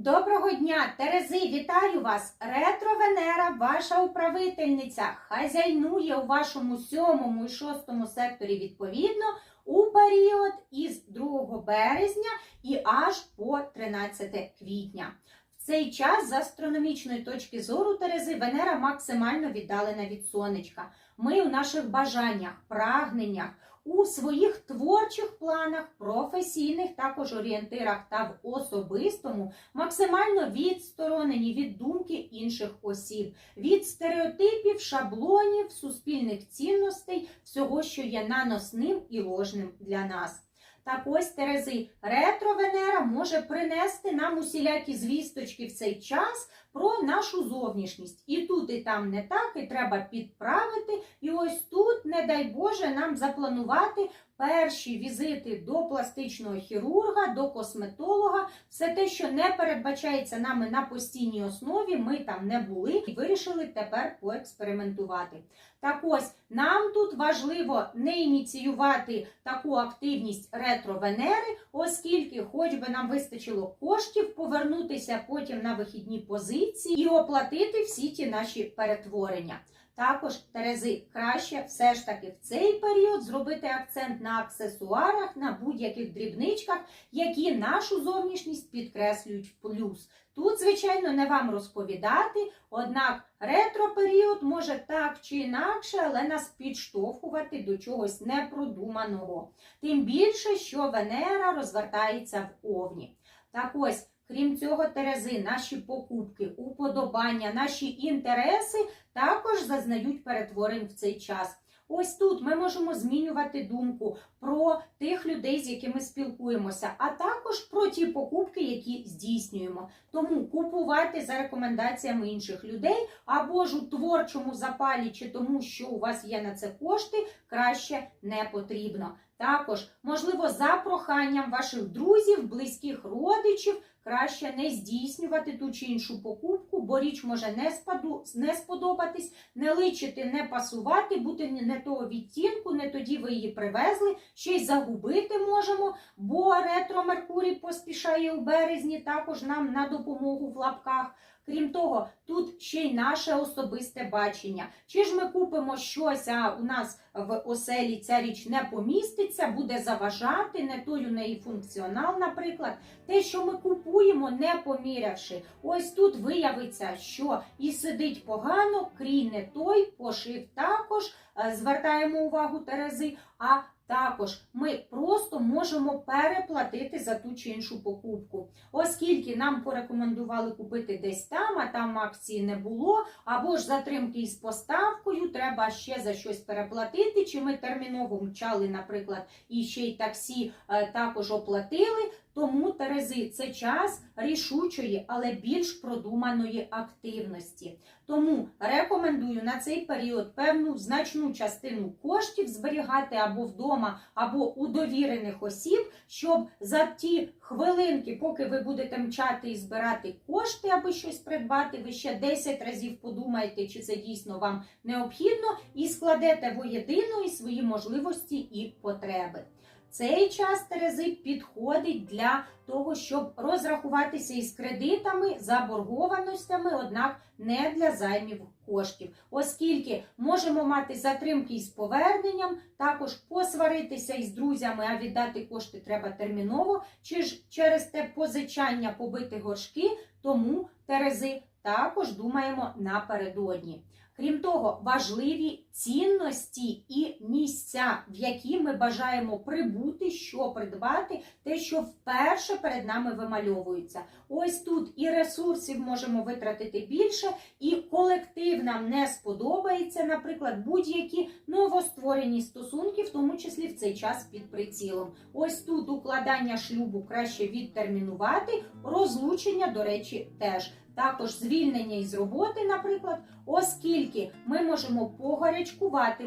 Доброго дня, Терези, вітаю вас! Ретро Венера, ваша управительниця, хазяйнує у вашому сьомому і шостому секторі відповідно у період із 2 березня і аж по 13 квітня. В цей час з астрономічної точки зору Терези Венера максимально віддалена від сонечка. Ми у наших бажаннях, прагненнях, у своїх творчих планах, професійних, також орієнтирах та в особистому максимально відсторонені від думки інших осіб, від стереотипів, шаблонів, суспільних цінностей, всього, що є наносним і ложним для нас. Так ось Терези, ретро-Венера може принести нам усілякі звісточки в цей час про нашу зовнішність. І тут, і там не так, і треба підправити. І ось тут, не дай Боже, нам запланувати перші візити до пластичного хірурга, до косметолога, все те, що не передбачається нами на постійній основі, ми там не були і вирішили тепер поекспериментувати. Так ось нам тут важливо не ініціювати таку активність ретро-венери, оскільки, хоч би нам вистачило коштів, повернутися потім на вихідні позиції і оплатити всі ті наші перетворення. Також Терези краще все ж таки в цей період зробити акцент на аксесуарах, на будь-яких дрібничках, які нашу зовнішність підкреслюють в плюс. Тут, звичайно, не вам розповідати, однак ретро-період може так чи інакше, але нас підштовхувати до чогось непродуманого. Тим більше, що Венера розвертається в Овні. Так ось. Крім цього, Терези, наші покупки, уподобання, наші інтереси також зазнають перетворень в цей час. Ось тут ми можемо змінювати думку про тих людей, з якими спілкуємося, а також про ті покупки, які здійснюємо. Тому купувати за рекомендаціями інших людей або ж у творчому запалі, чи тому, що у вас є на це кошти, краще не потрібно. Також, можливо, за проханням ваших друзів, близьких родичів краще не здійснювати ту чи іншу покупку, бо річ може не, спаду, не сподобатись, не личити, не пасувати, бути не того відтінку, не тоді ви її привезли, ще й загубити можемо, бо ретро Меркурій поспішає у березні також нам на допомогу в лапках. Крім того, тут ще й наше особисте бачення. Чи ж ми купимо щось, а у нас в оселі ця річ не поміститься, буде заважати, не той у неї функціонал, наприклад. Те, що ми купуємо, не помірявши. Ось тут виявиться, що і сидить погано, крій не той, пошив також. Е, Звертаємо увагу Терези. А також ми просто можемо переплатити за ту чи іншу покупку, оскільки нам порекомендували купити десь там, а там акції не було, або ж затримки із поставкою, треба ще за щось переплатити. Чи ми терміново мчали, наприклад, і ще й таксі е, також оплатили. Тому Терези це час рішучої, але більш продуманої активності. Тому рекомендую на цей період певну значну частину коштів зберігати або вдома, або у довірених осіб, щоб за ті хвилинки, поки ви будете мчати і збирати кошти, аби щось придбати, ви ще 10 разів подумаєте, чи це дійсно вам необхідно, і складете воєдино і свої можливості і потреби. Цей час Терези підходить для того, щоб розрахуватися із кредитами, заборгованостями, однак не для займів коштів, оскільки можемо мати затримки із поверненням, також посваритися із друзями, а віддати кошти треба терміново, чи ж через те позичання побити горшки, тому Терези також думаємо напередодні. Крім того, важливі цінності і місця, в які ми бажаємо прибути, що придбати, те, що вперше перед нами вимальовується. Ось тут і ресурсів можемо витратити більше, і колектив нам не сподобається, наприклад, будь-які новостворені стосунки, в тому числі в цей час під прицілом. Ось тут укладання шлюбу краще відтермінувати, розлучення, до речі, теж. Також звільнення із роботи, наприклад, оскільки ми можемо погарячкувати,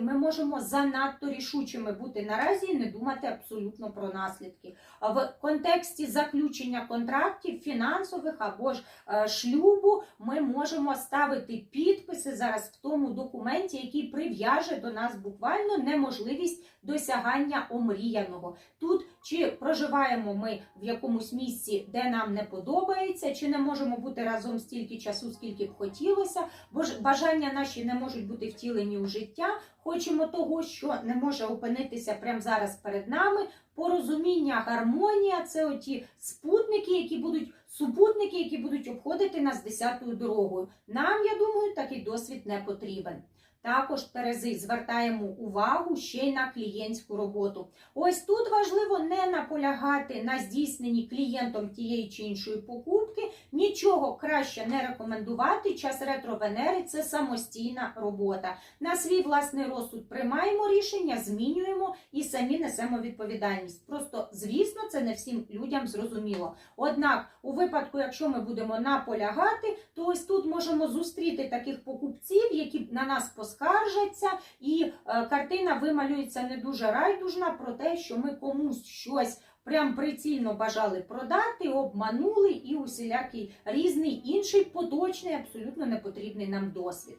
ми можемо занадто рішучими бути наразі і не думати абсолютно про наслідки. В контексті заключення контрактів фінансових або ж е, шлюбу ми можемо ставити підписи зараз в тому документі, який прив'яже до нас буквально неможливість досягання омріяного. Тут чи проживаємо ми в якомусь місці, де нам не подобається, чи не можемо бути разом стільки часу, скільки б хотілося, бо ж бажання наші не можуть бути втілені у життя. Хочемо того, що не може опинитися прямо зараз перед нами. Порозуміння, гармонія це оті спутники, які будуть супутники, які будуть обходити нас десятою дорогою. Нам, я думаю, такий досвід не потрібен. Також Терези звертаємо увагу ще й на клієнтську роботу. Ось тут важливо не наполягати на здійсненні клієнтом тієї чи іншої покупки. Нічого краще не рекомендувати. Час ретро-венери це самостійна робота. На свій власний розсуд приймаємо рішення, змінюємо і самі несемо відповідальність. Просто, звісно, це не всім людям зрозуміло. Однак, у випадку, якщо ми будемо наполягати, то ось тут можемо зустріти таких покупців, які на нас поскаржаться, і е, картина вималюється не дуже райдужна про те, що ми комусь щось. Прям прицільно бажали продати, обманули і усілякий різний інший поточний, абсолютно непотрібний нам досвід.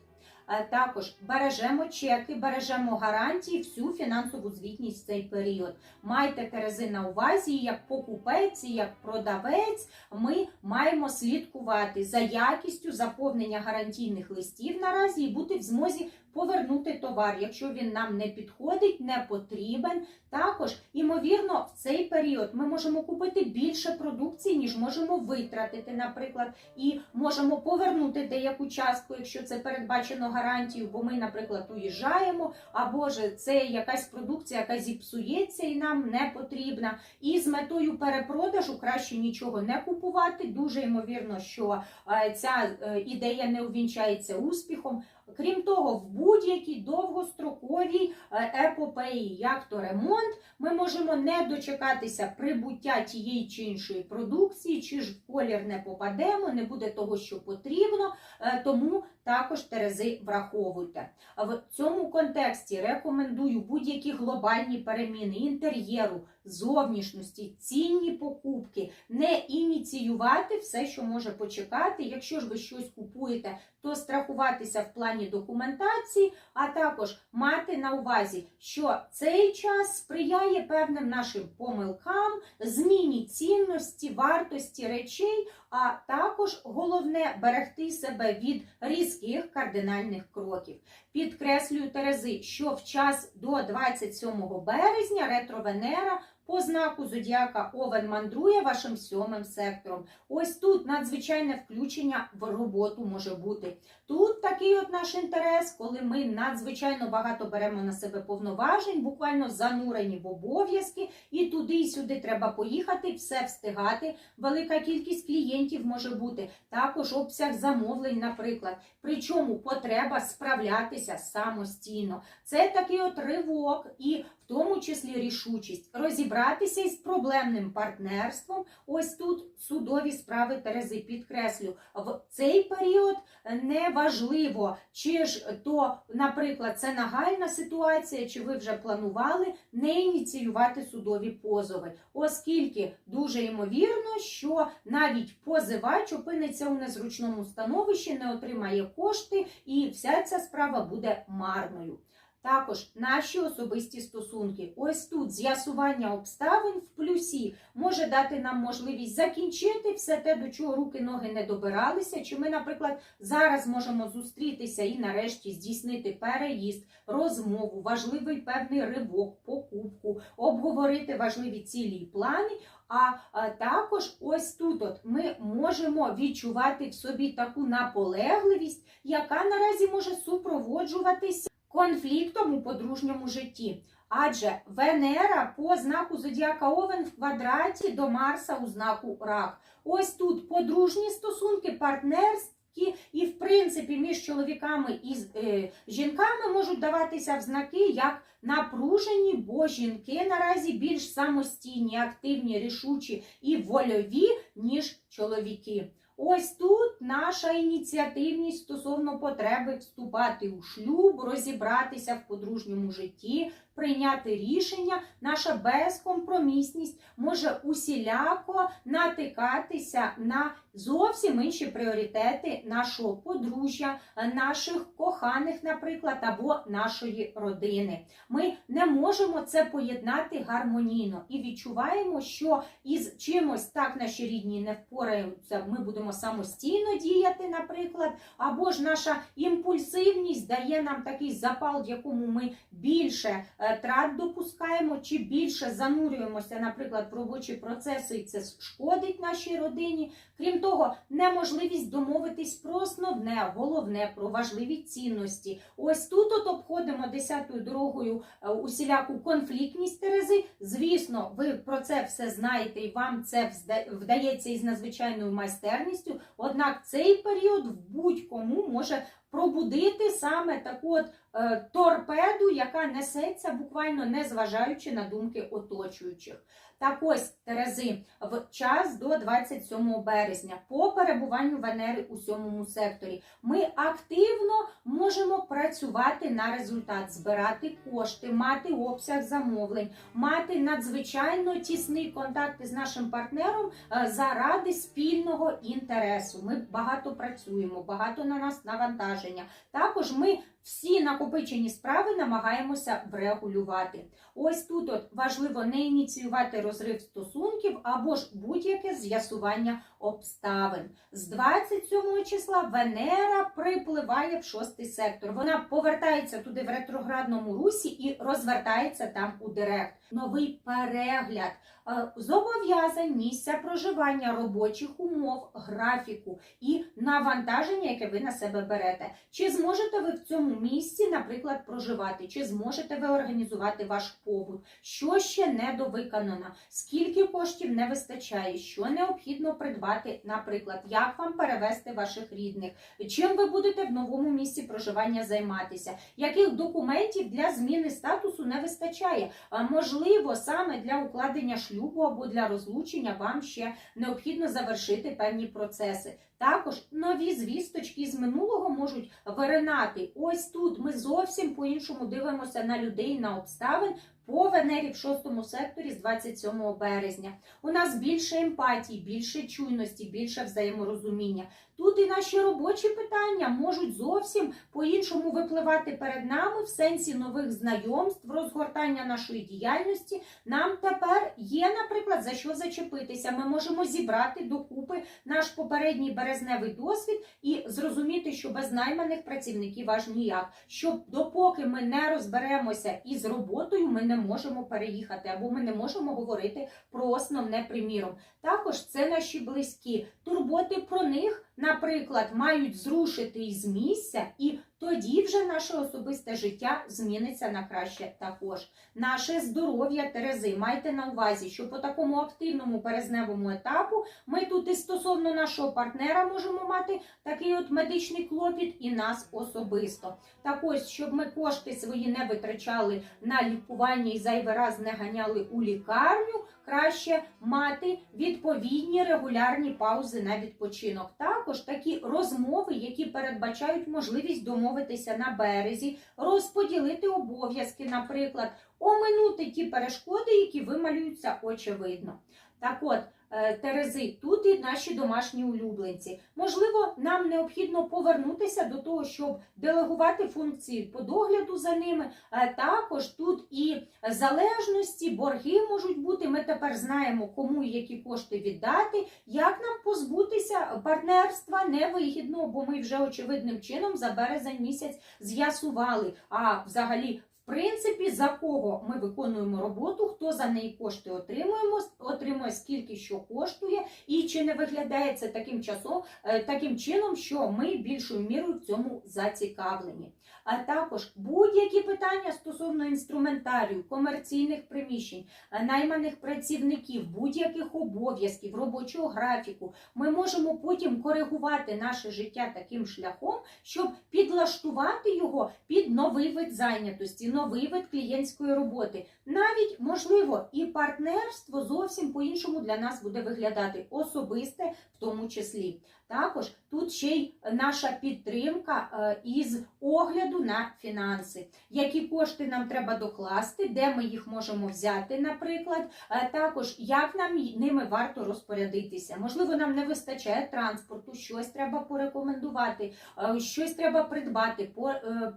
Е, Також бережемо чеки, бережемо гарантії, всю фінансову звітність в цей період. Майте Терези на увазі, як покупець, як продавець. Ми маємо слідкувати за якістю заповнення гарантійних листів наразі і бути в змозі повернути товар, якщо він нам не підходить, не потрібен. Також, ймовірно, в цей період ми можемо купити більше продукції, ніж можемо витратити, наприклад, і можемо повернути деяку частку, якщо це передбачено гарантією, бо ми, наприклад, уїжджаємо, або ж це якась продукція, яка зіпсується і нам не потрібна. І з метою перепродажу краще нічого не купувати. Дуже ймовірно, що е, ця е, ідея не увінчається успіхом. Крім того, в будь-якій довгостроковій е, епопеї, як то ремонт, ми можемо не дочекатися прибуття тієї чи іншої продукції, чи ж в колір не попадемо, не буде того, що потрібно. Е, Тому також Терези враховуйте. В цьому контексті рекомендую будь-які глобальні переміни інтер'єру, зовнішності, цінні покупки, не ініціювати все, що може почекати. Якщо ж ви щось купуєте, то страхуватися в плані документації, а також мати на увазі, що цей час сприяє певним нашим помилкам, зміні цінності, вартості речей, а також головне берегти себе від різких кардинальних кроків. Підкреслюю Терези, що в час до 27 березня ретро-венера по знаку зодіака Овен мандрує вашим сьомим сектором. Ось тут надзвичайне включення в роботу може бути. Тут такий от наш інтерес, коли ми надзвичайно багато беремо на себе повноважень, буквально занурені в обов'язки, і туди і сюди треба поїхати, все встигати. Велика кількість клієнтів може бути, також обсяг замовлень, наприклад. Причому потреба справлятися самостійно. Це такий от ривок і тому числі рішучість розібратися із проблемним партнерством. Ось тут судові справи Терези підкреслю. В цей період не важливо, чи ж то, наприклад, це нагальна ситуація, чи ви вже планували не ініціювати судові позови, оскільки дуже ймовірно, що навіть позивач опиниться у незручному становищі, не отримає кошти, і вся ця справа буде марною. Також наші особисті стосунки. Ось тут з'ясування обставин в плюсі може дати нам можливість закінчити все те, до чого руки ноги не добиралися. Чи ми, наприклад, зараз можемо зустрітися і нарешті здійснити переїзд, розмову, важливий певний ривок, покупку, обговорити важливі цілі і плани. А, також ось тут от ми можемо відчувати в собі таку наполегливість, яка наразі може супроводжуватися конфліктом у подружньому житті. Адже Венера по знаку Зодіака Овен в квадраті до Марса у знаку Рак. Ось тут подружні стосунки, партнерські, і, в принципі, між чоловіками і е, жінками можуть даватися в знаки як напружені, бо жінки наразі більш самостійні, активні, рішучі і вольові, ніж чоловіки. Ось тут наша ініціативність стосовно потреби вступати у шлюб, розібратися в подружньому житті, прийняти рішення, наша безкомпромісність може усіляко натикатися на зовсім інші пріоритети нашого подружжя, наших коханих, наприклад, або нашої родини. Ми не можемо це поєднати гармонійно. І відчуваємо, що із чимось так наші рідні не впораються, ми будемо самостійно діяти, наприклад, або ж наша імпульсивність дає нам такий запал, в якому ми більше е, трат допускаємо, чи більше занурюємося, наприклад, в робочі процеси, і це шкодить нашій родині. Крім того, неможливість домовитись про основне, головне, про важливі цінності. Ось тут от обходимо десятою дорогою е, усіляку конфліктність Терези. Звісно, ви про це все знаєте, і вам це вдається із надзвичайною майстерністю. Однак цей період в будь-кому може пробудити саме таку от е, торпеду, яка несеться буквально не зважаючи на думки оточуючих. Так ось Терези в час до 27 березня по перебуванню Венери у сьомому секторі ми активно можемо працювати на результат, збирати кошти, мати обсяг замовлень, мати надзвичайно тісний контакт із нашим партнером е, заради спільного інтересу. Ми багато працюємо, багато на нас навантаження. Також ми всі накопичені справи намагаємося врегулювати. Ось тут от важливо не ініціювати розрив стосунків або ж будь-яке з'ясування обставин. З 27 числа Венера припливає в шостий сектор. Вона повертається туди в ретроградному русі і розвертається там у директ. Новий перегляд е, зобов'язань місця проживання, робочих умов, графіку і навантаження, яке ви на себе берете. Чи зможете ви в цьому місці, наприклад, проживати? Чи зможете ви організувати ваш побут? Що ще недовиконано? Скільки коштів не вистачає? Що необхідно придбати, наприклад, як вам перевести ваших рідних? Чим ви будете в новому місці проживання займатися? Яких документів для зміни статусу не вистачає? Можливо, саме для укладення шлюбу або для розлучення вам ще необхідно завершити певні процеси. Також нові звісточки з минулого можуть виринати. Ось тут ми зовсім по-іншому дивимося на людей, на обставин по Венері в шостому секторі з 27 березня. У нас більше емпатії, більше чуйності, більше взаєморозуміння. Тут і наші робочі питання можуть зовсім по-іншому випливати перед нами в сенсі нових знайомств, розгортання нашої діяльності. Нам тепер є, наприклад, за що зачепитися. Ми можемо зібрати докупи наш попередній березневий досвід і зрозуміти, що без найманих працівників аж ніяк. Що допоки ми не розберемося із роботою, ми не можемо переїхати або ми не можемо говорити про основне приміром. Також це наші близькі. Турботи про них, наприклад, мають зрушити із місця, і тоді вже наше особисте життя зміниться на краще також. Наше здоров'я Терези. Майте на увазі, що по такому активному березневому етапу ми тут і стосовно нашого партнера можемо мати такий от медичний клопіт і нас особисто. Так ось, щоб ми кошти свої не витрачали на лікування і зайвий раз не ганяли у лікарню, краще мати відповідні регулярні паузи на відпочинок. Також такі розмови, які передбачають можливість домовитися на березі, розподілити обов'язки, наприклад, оминути ті перешкоди, які вималюються очевидно. Так от, е, Терези, тут і наші домашні улюбленці. Можливо, нам необхідно повернутися до того, щоб делегувати функції по догляду за ними. Е, Також тут і залежності, борги можуть бути. Ми тепер знаємо, кому які кошти віддати. Як нам позбутися партнерства невигідно, бо ми вже очевидним чином за березень місяць з'ясували. А взагалі. В принципі, за кого ми виконуємо роботу, хто за неї кошти отримуємо, отримує скільки що коштує, і чи не виглядає це таким часом, е, таким чином, що ми більшою мірою в цьому зацікавлені. А також будь-які питання стосовно інструментарію, комерційних приміщень, е, найманих працівників, будь-яких обов'язків, робочого графіку, ми можемо потім коригувати наше життя таким шляхом, щоб підлаштувати його під новий вид зайнятості, новий вид клієнтської роботи. Навіть можливо і партнерство зовсім по-іншому для нас буде виглядати особисте в тому числі. Також тут ще й наша підтримка е, із огляду на фінанси, які кошти нам треба докласти, де ми їх можемо взяти, наприклад. Е, Також як нам ними варто розпорядитися. Можливо, нам не вистачає транспорту, щось треба порекомендувати, е, щось треба придбати,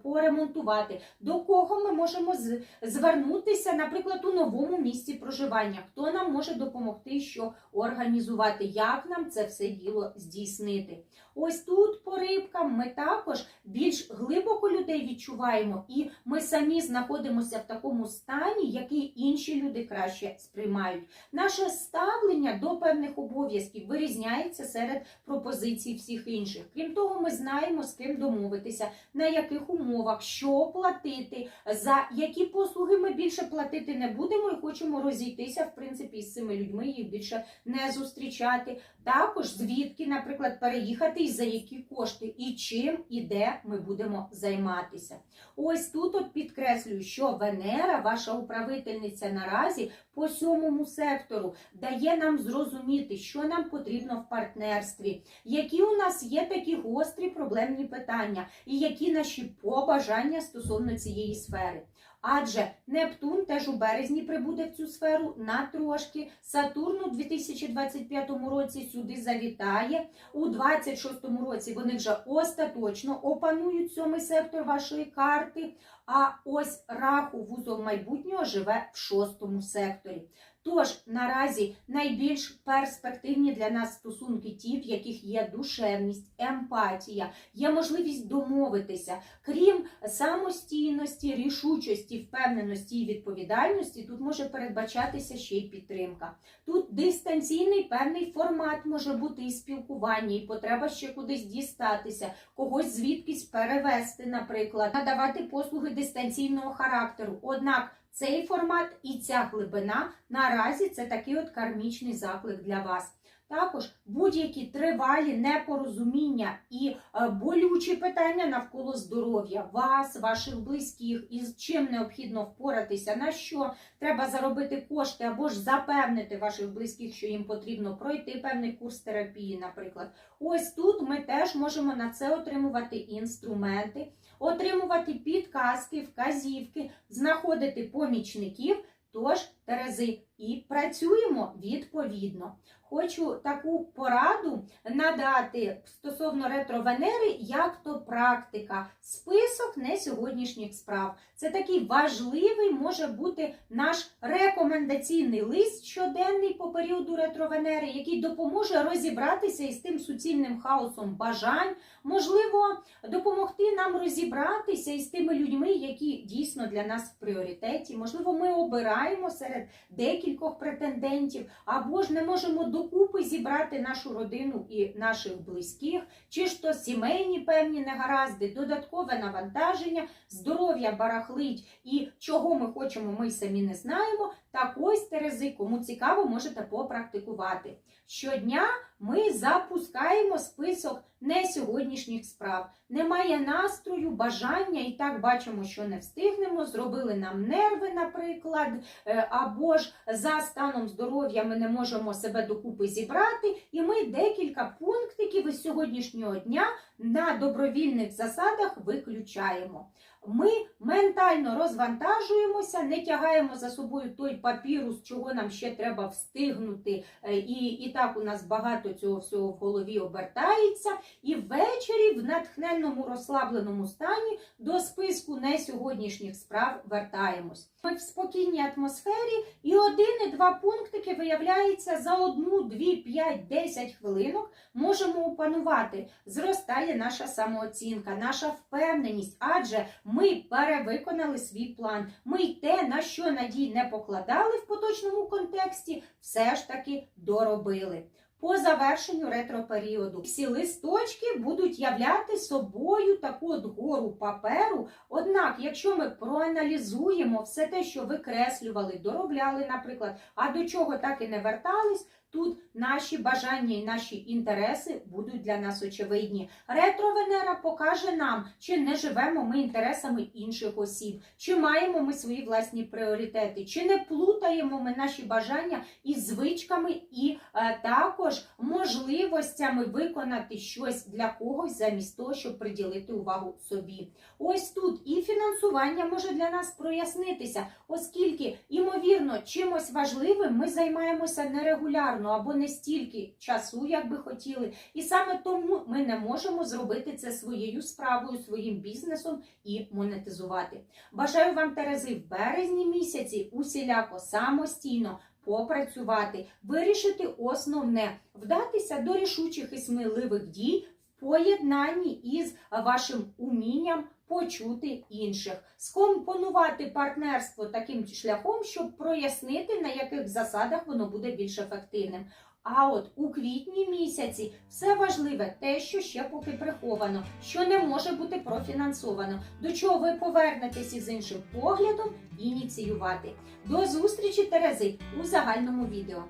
поремонтувати. До кого ми можемо звернутися, наприклад, у новому місці проживання? Хто нам може допомогти, що організувати, як нам це все діло здійснити? здійснити. Ось тут по рибкам ми також більш глибоко людей відчуваємо, і ми самі знаходимося в такому стані, який інші люди краще сприймають. Наше ставлення до певних обов'язків вирізняється серед пропозицій всіх інших. Крім того, ми знаємо, з ким домовитися, на яких умовах, що платити, за які послуги ми більше платити не будемо і хочемо розійтися, в принципі, з цими людьми їх більше не зустрічати. Також звідки, наприклад, переїхати і за які кошти, і чим і де ми будемо займатися. Ось тут от підкреслюю, що Венера, ваша управительниця наразі по сьомому сектору, дає нам зрозуміти, що нам потрібно в партнерстві, які у нас є такі гострі проблемні питання, і які наші побажання стосовно цієї сфери. Адже Нептун теж у березні прибуде в цю сферу на трошки. Сатурн у 2025 році сюди завітає. У 26-му році вони вже остаточно опанують сьомий сектор вашої карти. А ось раху вузол майбутнього живе в шостому секторі. Тож наразі найбільш перспективні для нас стосунки ті, в яких є душевність, емпатія, є можливість домовитися. Крім самостійності, рішучості, впевненості і відповідальності, тут може передбачатися ще й підтримка. Тут дистанційний певний формат може бути і спілкування, і потреба ще кудись дістатися, когось звідкись перевести, наприклад, надавати послуги дистанційного характеру. Однак цей формат і ця глибина наразі це такий от кармічний заклик для вас. Також будь-які тривалі непорозуміння і е, болючі питання навколо здоров'я вас, ваших близьких, і з чим необхідно впоратися, на що треба заробити кошти або ж запевнити ваших близьких, що їм потрібно пройти певний курс терапії, наприклад. Ось тут ми теж можемо на це отримувати інструменти, отримувати підказки, вказівки, знаходити помічників. Тож, Терези, і працюємо відповідно. Хочу таку пораду надати стосовно ретро-Венери, як то практика, список не сьогоднішніх справ. Це такий важливий може бути наш рекомендаційний лист щоденний по періоду ретро-Венери, який допоможе розібратися із тим суцільним хаосом бажань, можливо, допомогти нам розібратися із тими людьми, які дійсно для нас в пріоритеті. Можливо, ми обираємо серед декількох претендентів, або ж не можемо докупи зібрати нашу родину і наших близьких, чи ж то сімейні певні негаразди, додаткове навантаження, здоров'я барахлить і чого ми хочемо, ми самі не знаємо. Так ось Терези, кому цікаво, можете попрактикувати. Щодня ми запускаємо список не сьогоднішніх справ. Немає настрою, бажання, і так бачимо, що не встигнемо. Зробили нам нерви, наприклад, е, або ж за станом здоров'я ми не можемо себе докупи зібрати. І ми декілька пунктиків із сьогоднішнього дня на добровільних засадах виключаємо. Ми ментально розвантажуємося, не тягаємо за собою той папірус, чого нам ще треба встигнути, е, і, і так у нас багато цього всього в голові обертається. І ввечері в натхненному розслабленому стані до списку не сьогоднішніх справ вертаємось. Ми в спокійній атмосфері, і один і два пунктики виявляється за одну, дві, п'ять, десять хвилинок можемо опанувати. Зростає наша самооцінка, наша впевненість, адже ми перевиконали свій план. Ми й те, на що надій не покладали в поточному контексті, все ж таки доробили. По завершенню ретроперіоду всі листочки будуть являти собою таку от гору паперу. Однак, якщо ми проаналізуємо все те, що викреслювали, доробляли, наприклад, а до чого так і не вертались, Тут наші бажання і наші інтереси будуть для нас очевидні. Ретро Венера покаже нам, чи не живемо ми інтересами інших осіб, чи маємо ми свої власні пріоритети, чи не плутаємо ми наші бажання із звичками і е, також можливостями виконати щось для когось замість того, щоб приділити увагу собі. Ось тут і фінансування може для нас прояснитися, оскільки, ймовірно, чимось важливим ми займаємося нерегулярно або не стільки часу, як би хотіли. І саме тому ми не можемо зробити це своєю справою, своїм бізнесом і монетизувати. Бажаю вам Терези в березні місяці усіляко самостійно попрацювати, вирішити основне, вдатися до рішучих і сміливих дій в поєднанні із вашим умінням почути інших, скомпонувати партнерство таким шляхом, щоб прояснити, на яких засадах воно буде більш ефективним. А от у квітні місяці все важливе, те, що ще поки приховано, що не може бути профінансовано, до чого ви повернетесь із іншим поглядом ініціювати. До зустрічі Терези у загальному відео.